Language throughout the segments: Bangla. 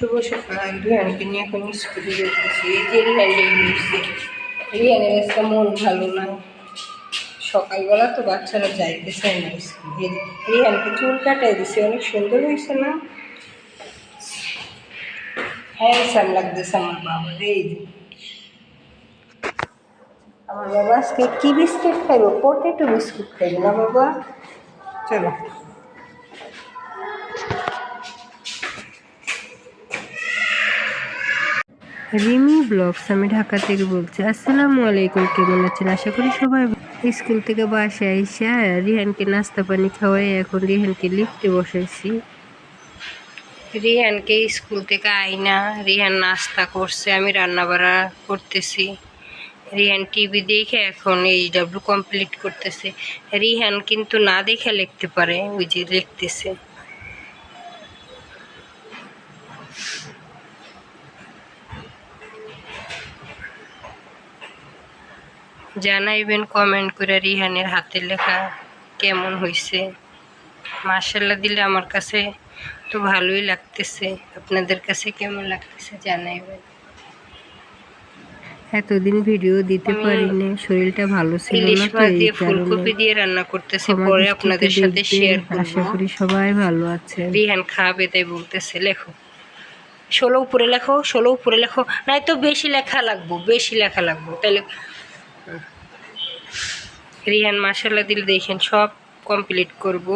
শুভ সকাল রিহানকে নিয়ে এখন স্কুলে যেতেছি এই যে রিহান নিয়েছি রিহানের আজকে মন ভালো না। সকালবেলা তো বাচ্চারা যাইতে চায় না স্কুলে রিহানকে চুল কাটাই দিছে। অনেক সুন্দর হয়েছে না? হ্যান্ডসাম লাগতেছে আমার বাবা এই যে। আমার বাবা আজকে কি বিস্কিট খাইব? পটেটো বিস্কুট খাইব না বাবা? চলো। রিমি ব্লগস, আমি ঢাকা থেকে বলছি, আসসালামু আলাইকুম, কেমন আছেন? আশা করি সবাই স্কুল থেকে বাসায় আইসা রিহানকে নাস্তা পানি খাওয়াই, এখন রিহানকে লিফটে বসাইছি। রিহানকে স্কুল থেকে আইনা রিহান নাস্তা করছে, আমি রান্না বাড়া করতেছি। রিহান টিভি দেখে এখন এইচ ডাব্লিউ কমপ্লিট করতেছে। রিহান কিন্তু না দেখে লিখতে পারে, ওই যে লিখতেছে। জানাইবেন কমেন্ট করে রিহানের হাতের লেখা কেমন হয়েছে মার্শাল্লাহ দিলে আমার কাছে তো ভালোই লাগতেছে। আপনাদের কাছে কেমন লাগতেছে জানাইবেন। এতদিন ভিডিও দিতে পারিনি শরীরটা ভালো ছিল না তো এই ফুলকপি দিয়ে রান্না করতেছি পরে আপনাদের সাথে। শেয়ার আশা করি সবাই ভালো আছে রিহান খাবে তাই বলতেছে লেখো। ষোলো উপরে লেখো ষোলো উপরে লেখো নাই তো বেশি লেখা লাগবো বেশি লেখা লাগবো। তাহলে রিহান মাসাল্লাহ দিলে দেখেন, সব কমপ্লিট করব।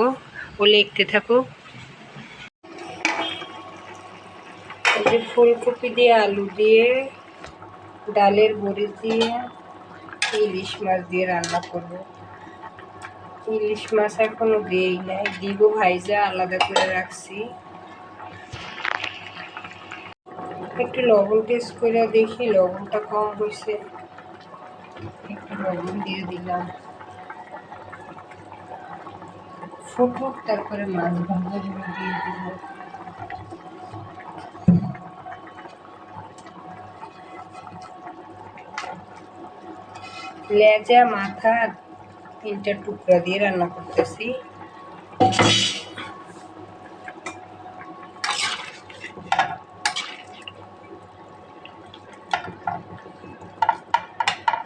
ও লিখতে থাকুক যে ফুলকপি দিয়ে আলু দিয়ে, ডালের বড়ি দিয়ে, ইলিশ মাছ দিয়ে রান্না করব। ইলিশ মাছ এখনও দেই নাই, দিব ভাইজা আলাদা করে রাখছি। একটু লবণ টেস্ট করে দেখি, লবণটা কম হয়েছে একটু লবণ দিয়ে দিলাম। ফুটুক তারপরে মাছ ভাজাগুলো দিয়ে দিব। লেজা, মাথা, তিনটা টুকরা দিয়ে রান্না করতেছি।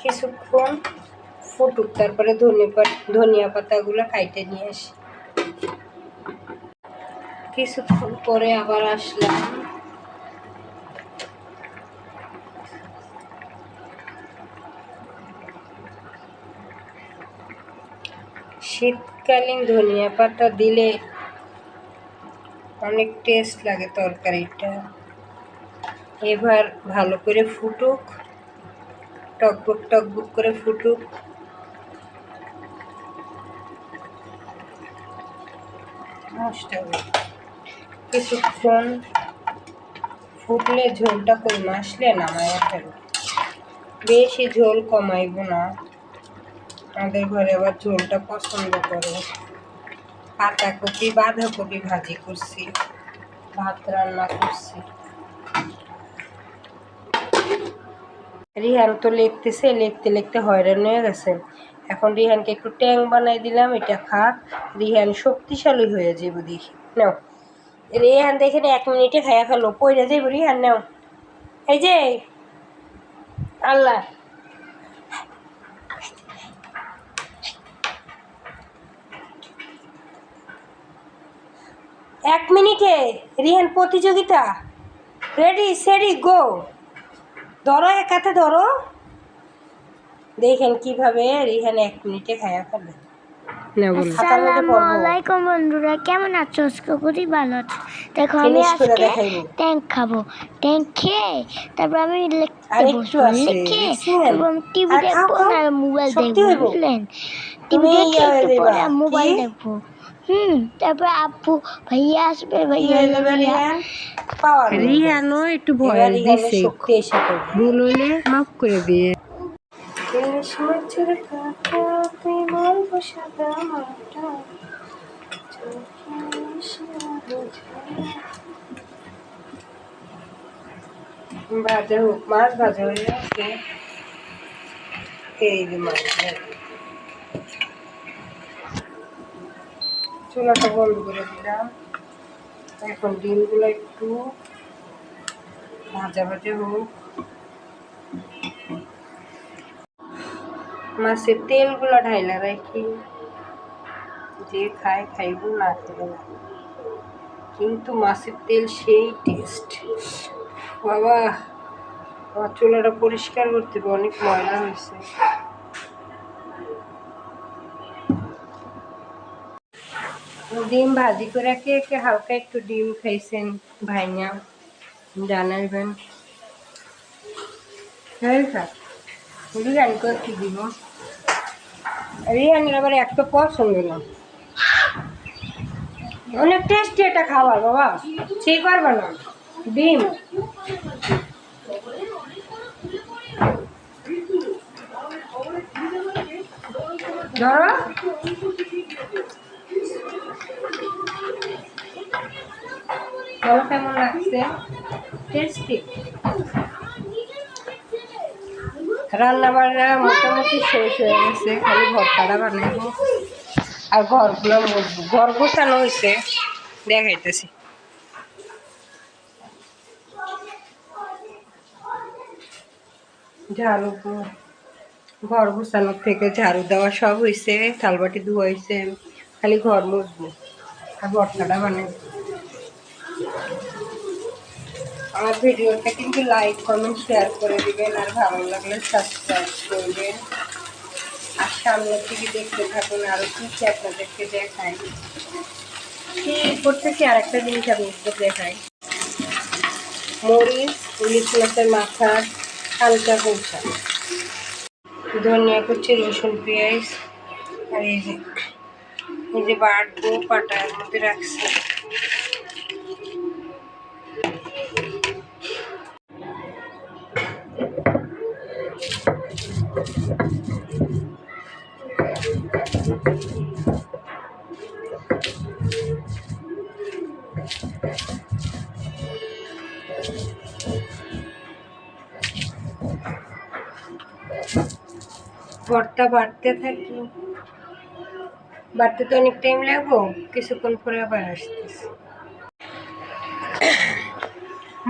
কিছুক্ষণ ফুটুক, তারপরে ধনিয়া পাতাগুলো কাইটে নিয়ে আসি। কিছুক্ষণ পরে আবার আসলাম। শীতকালীন ধনিয়া পাতা দিলে অনেক টেস্ট লাগে তরকারিটা। এবার ভালো করে ফুটুক, টকবুক টকবুক করে ফুটুক। নষ্ট। কিছুক্ষণ ফুটলে ঝোলটা কমে আসলে নামায়া ফেলব বেশি ঝোল কমাইব না। আমাদের ঘরে আবার ঝোলটা পছন্দ করে। পাতাকপি, বাঁধাকপি ভাজি করছি। ভাত রান্না করছি। রিহান তো লিখতেছে, লিখতে লিখতে হয়রান হয়ে গেছে। এখন রিহানকে একটু ট্যাং বানাই দিলাম, এটা খাক। রিহান শক্তিশালী হয়ে যাব দেখি। নাও। রিহান দেখেন এক মিনিটে খাইয়া ফেলো পয়রা যাইব রিহান নাও। এই যে, আল্লাহ। এক মিনিটে, রিহান প্রতিযোগিতা। রেডি সেডি গো ধরো এক হাতে, ধরো। দেখেন কীভাবে রিহান এক মিনিটে খায়া ফেলে না বলো খাতার মধ্যে আসসালামু আলাইকুম বন্ধুরা কেমন আছো? আজকে খুবই ভালো আছো। দেখো আমি আজকে ট্যাঙ্ক খাব। ট্যাঙ্ক খেয়ে তারপর আমি লিখতে বসবো। লিখে বুঝছেন? তারপর আমি টিভি দেখব। মোবাইল দেখব বুঝলেন? টিভি দেখে একটু পরে মোবাইল দেখব। হুম তারপর আব্বু ভাইয়া আসবে ভাইয়া রিহানও একটু ভয় দিছে। ভুল হইলে মাফ করে দিয়ে। ইলিশ মাছের কাঁটা তুই বলব সাদা মাটা। ভাজা হোক, মাছ ভাজা হয়ে গেছে এই যে মাছ চুলাটা বন্ধ করে দিলাম। এখন ডিমগুলো একটু ভাজা ভাজা হোক। মাছের তেলগুলো ঢাইলা রাখি যে খায় খাইব না খেলে না। কিন্তু মাছের তেল সেই টেস্ট বাবা আমার চুলাটা পরিষ্কার করতে হবে, অনেক ময়লা হয়েছে। ডিম ভাজি করে কে একে হালকা একটু ডিম খাইছেন ভাইয়া? জানাইবেন। হ্যাঁ স্যার বিরিয়ানি করে কি দিব? বিরিয়ানির আবার একটা পছন্দ না। অনেক টেস্টি এটা খাবার বাবা। সেই করবে না। ডিম। ধরো। কেমন লাগছে? টেস্টি রান্না বান্না মোটামুটি শেষ হয়ে গেছে, খালি ভর্তাটা বানাইবো আর ঘরগুলো ঘর গোছানো হয়েছে, দেখাইতেছি। ঝাড়ু ঘর গোছানোর থেকে ঝাড়ু দেওয়া সব হয়েছে, থালবাটি ধোয়া হয়েছে, খালি ঘর মুছবো আর ভর্তাটা বানাবো। আমার ভিডিওটা কিন্তু লাইক কমেন্ট শেয়ার করে দিবেন আর ভালো লাগলে সাবস্ক্রাইব করবেন। আর সামনে থেকে দেখতে থাকুন আরও কি কি আপনাদেরকে দেখাই। কি করতেছি আর একটা জিনিস আপনাদের দেখাই। মরিচ, ইলিশ মাছের মাথার হালকা কৌচা। ধনিয়া কুচি, রসুন পেঁয়াজ, আর এই যে এই যে পাটার মধ্যে রাখছি। ভর্তা বাড়তে থাকি। বাড়তে তো অনেক টাইম লাগবো, কিছুক্ষণ পরে আবার আসতেছি।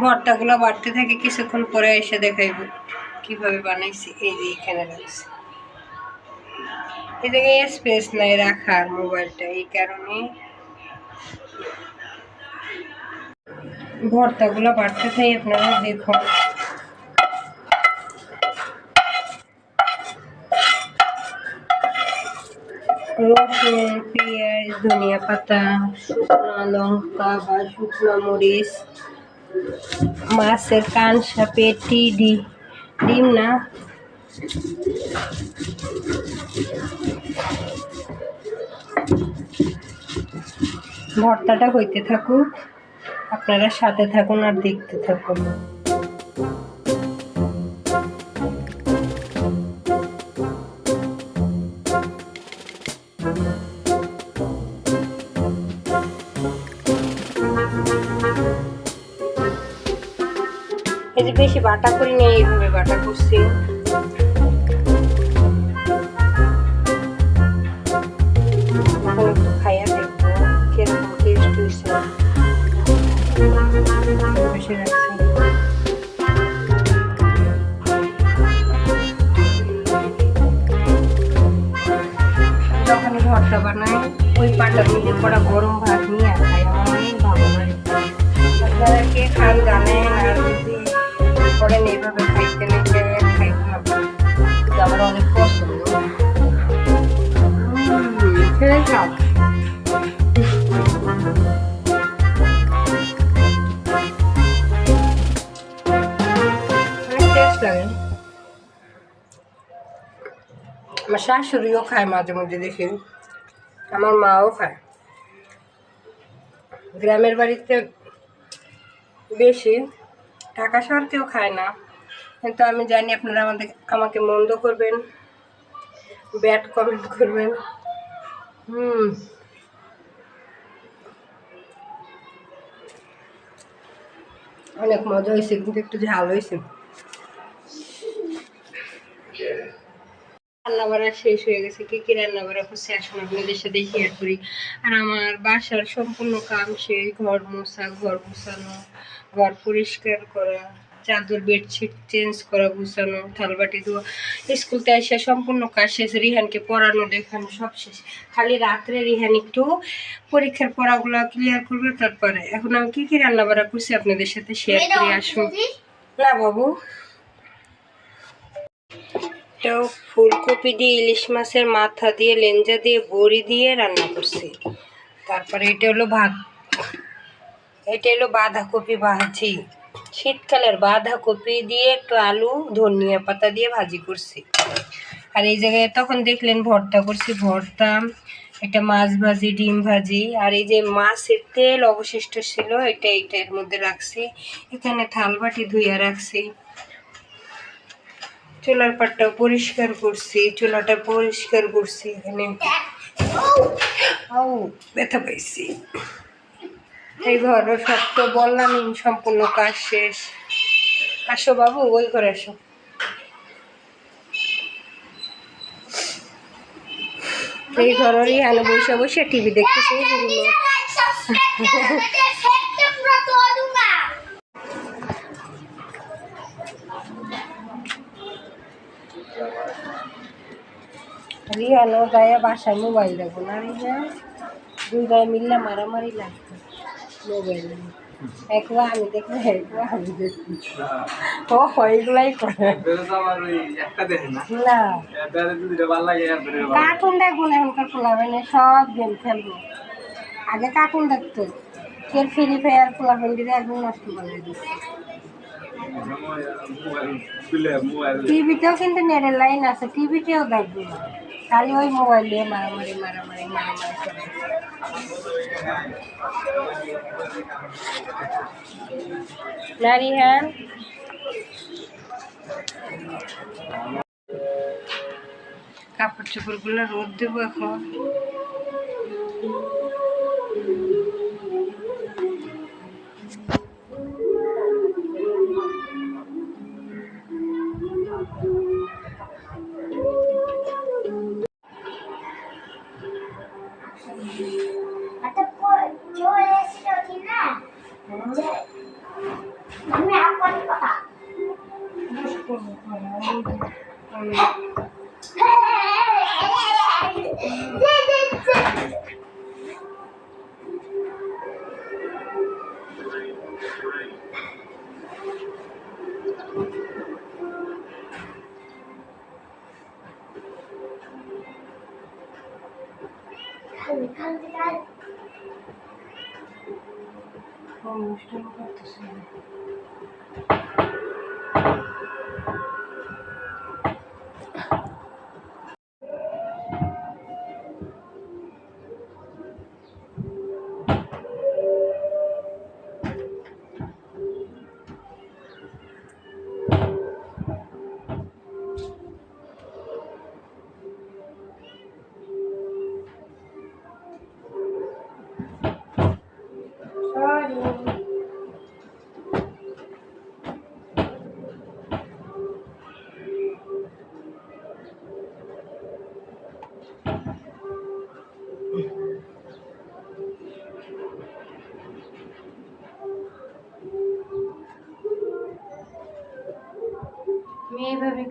ভর্তাগুলো বাড়তে থাকে, কিছুক্ষণ পরে এসে দেখাইব। কীভাবে বানাইছি, এই যে এখানে রাখছি এই জায়গায় স্পেস নাই রাখার মোবাইলটা এই কারণে ভর্তাগুলো বাড়তে থাকি আপনারা দেখুন। রসুন, পেঁয়াজ, ধনিয়া পাতা, শুকনো লঙ্কা বা শুকনো মরিচ, মাছের কানসা, পেটি ডি ডিম না? ভর্তাটা হইতে থাকুক আপনারা সাথে থাকুন আর দেখতে থাকুন। বাটা করি না এইভাবে বাটা করছি। আমার শাশুড়িও খায় মাঝে মধ্যে দেখি। আমার মাও খায়। গ্রামের বাড়িতে বেশি ঢাকা শহর কেউ খায় না। কিন্তু আমি জানি আপনারা আমাদের আমাকে মন্দ করবেন, ব্যাড কমেন্ট করবেন। হুম। অনেক মজা হয়েছে, কিন্তু একটু ঝাল হয়েছে। রান্না বাড়া শেষ হয়ে গেছে, কি কি রান্না বাড়া করছে আসুন আপনাদের সাথে শেয়ার করি। আর আমার বাসার সম্পূর্ণ কাম শেষ, ঘর মোছা, ঘর মোছানো ঘর পরিষ্কার করা। চাদর বেডশিট চেঞ্জ করা গুছানো থালবাটি ধোয়া স্কুলতে এসে সম্পূর্ণ কাজ শেষ রিহানকে পড়ানো দেখানো সব শেষ। খালি রাত্রে রিহান একটু পরীক্ষার পড়াগুলো ক্লিয়ার করবে তারপরে এখন আমি কি কি রান্না বাড়া করছি আপনাদের সাথে শেয়ার করে আসব না বাবু। তো ফুলকপি দিয়ে ইলিশ মাছের মাথা দিয়ে লেঞ্জা দিয়ে বড়ি দিয়ে রান্না করছি। তারপরে এটা হলো ভাত। এটা হলো বাঁধাকপি ভাজি। শীতকালের বাঁধাকপি দিয়ে একটু আলু, ধনিয়া পাতা দিয়ে ভাজি করছি। আর এই জায়গায় তখন দেখলেন ভর্তা করছি, ভর্তা এটা মাছ ভাজি, ডিম ভাজি। আর এই যে মাছের তেল অবশিষ্ট ছিল, এটা এটার মধ্যে রাখছি। এখানে থালবাটি ধুইয়া রাখছি। চুলার পাটটাও পরিষ্কার করছি, চুলাটা পরিষ্কার করছি। এখানে ও ব্যথা পাইছি। এই ঘরও সব তো বললাম সম্পূর্ণ কাজ শেষ। আসো বাবু ওই করে আসো। এই ঘরেরই আলো বসে বসে টিভি দেখতেছি যেগুলো রিয়ানো গায়ে বাসায় মোবাইল দেখো না রিয়া দুই গায়ে মিললে মারামারি লাগবে। মোবাইল একবার আমি দেখব একবার আমি দেখি ও এগুলাই করে না কার্টুন দেখব না এখনকার পোলাবেন সব গেম খেলব আগে কার্টুন দেখতো কে ফ্রি ফায়ার পোলাবেন দিলে একদম নষ্ট করে দিচ্ছে টিভিতেও কিন্তু নেটের লাইন আছে টিভিতেও দেখব না খালি ওই মোবাইল দিয়ে মারামারি মারামারি মারামারি করে নারী হ্যাঁ কাপড় চোপড়গুলো রোদ দেবো এখন। 不好看然后嗯。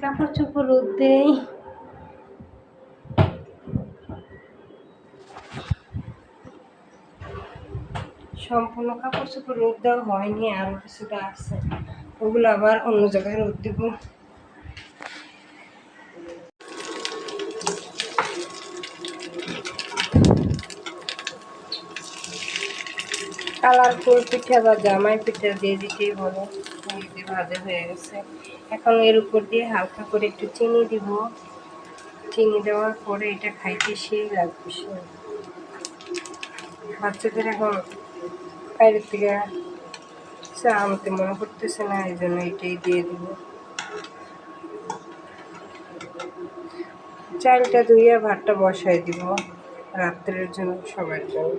কাপড় চোপড় রোদ দেয় সম্পূর্ণ কাপড় চোপড় রোদ দেওয়া হয়নি আরও কিছুটা আছে। ওগুলো আবার অন্য জায়গায় রোদ দেবো। কালারফুল পিঠা বা জামাই পিঠা দিয়ে দিতেই বলো ভাজা হয়ে গেছে। এখন এর উপর দিয়ে হালকা করে একটু চিনি দিব। চিনি দেওয়ার পরে এটা খাইতে সেই লাগবে সে বাচ্চাদের এখন বাইরের থেকে চা আনতে মনে করতেছে না, এই জন্য এটাই দিয়ে দিব। চালটা ধুয়ে ভাতটা বসাই দিব রাত্রের জন্য সবার জন্য।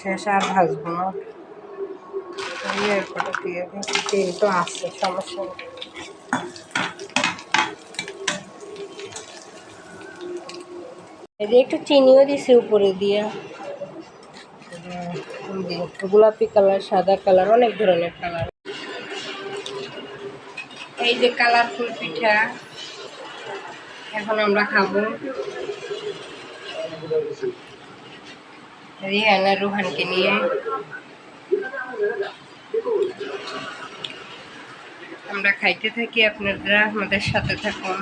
শেষ আর ভাজবো না। এই এরপরে দিয়ে দিই। তেল তো আছে সমস্যা নেই। একটু চিনিও দিছে উপরে দিয়ে। গোলাপি কালার সাদা কালার অনেক ধরনের কালার। এই যে কালারফুল পিঠা এখন আমরা খাব। রিহানা রুহানকে নিয়ে। আমরা খাইতে থাকি আপনারা আমাদের সাথে থাকুন।